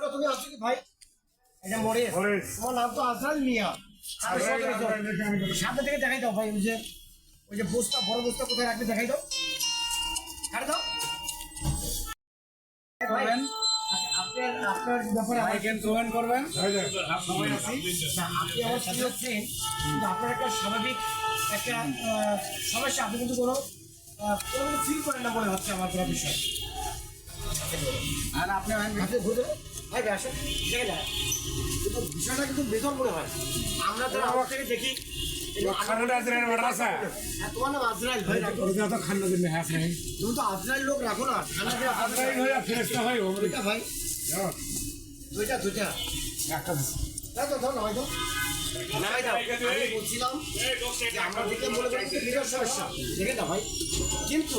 বলো, তুমি আছো কি ভাই? এটা মরে তোমার নাম তো আজরাল মিয়া। সাথে সাথে। সামনে থেকে দেখাই দাও ভাই ওই যে ওই যে বস্তা বড় বস্তা কোথায় রাখবে দেখাই দাও। কাটে দাও। আচ্ছা, আপনার ব্যাপারে করবেন। না, আপনি আমার ফ্রেন্ড কিন্তু আপনার একটা স্বাভাবিক একটা আহ, সমস্যা। আপনি কিন্তু কোনো আহ, কোনো কিছু ফিল করেন না মনে হচ্ছে আমার কোনো বিষয়। আর আপনি আপনি ঘুরে ভাই ভাই আসেন। দেখে যান কিন্তু বিষয়টা কিন্তু বেতন মনে হয় আমরা তো আমার থেকে দেখি হ্যাঁ, ভাই হ্যাঁ তো লোক রাখো না। হয়ে হয় ভাই। দুইটা দুইটা। একটা তো দাও নামাই দাও। নামাই দাও। আমি বলছিলাম যে আমরা দেখে মনে করি যে বিরাট সমস্যা। দেখে দাও ভাই। কিন্তু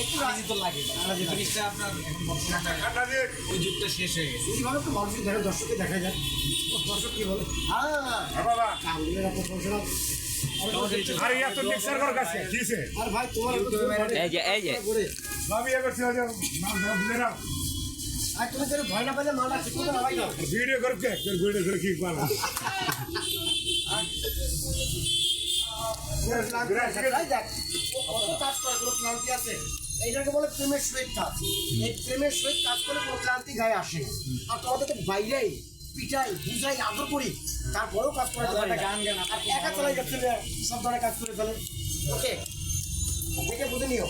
একটু রাজি তো লাগে আর জিনিসটা আপনার ওই যুগটা শেষ হয়ে গেছে এইভাবে একটু মানুষের দেখে দর্শককে দেখা যায় দর্শক কি বলে হ্যাঁ বাবা কামড়ের আপনার প্রফেশনাল আর ইয়া তো মিক্সার কর কাছে কিছে আর ভাই তোমার এই যে এই যে করে সবই এ করছে যে মাল ধরা দিলে না আর তুমি যেন ভয় না পেলে মালটা ঠিক করে দাও ভিডিও করকে ভিডিও করে কি পালা এই দেখ, ও কত কাজ করে কোনো ক্লান্তি আছে এইটাকে বলে প্রেমের সহিত কাজ। এই প্রেমের সহিত কাজ করে কোনো ক্লান্তি গায়ে আসে আর তোমাদেরকে বাইরেই পিটাই বুঝাই আদর করি তারপরেও কাজ করে গান গান একা চলে যাচ্ছে সব ধরনের কাজ করে ফেলে। ওকে দেখে বুঝে নিও।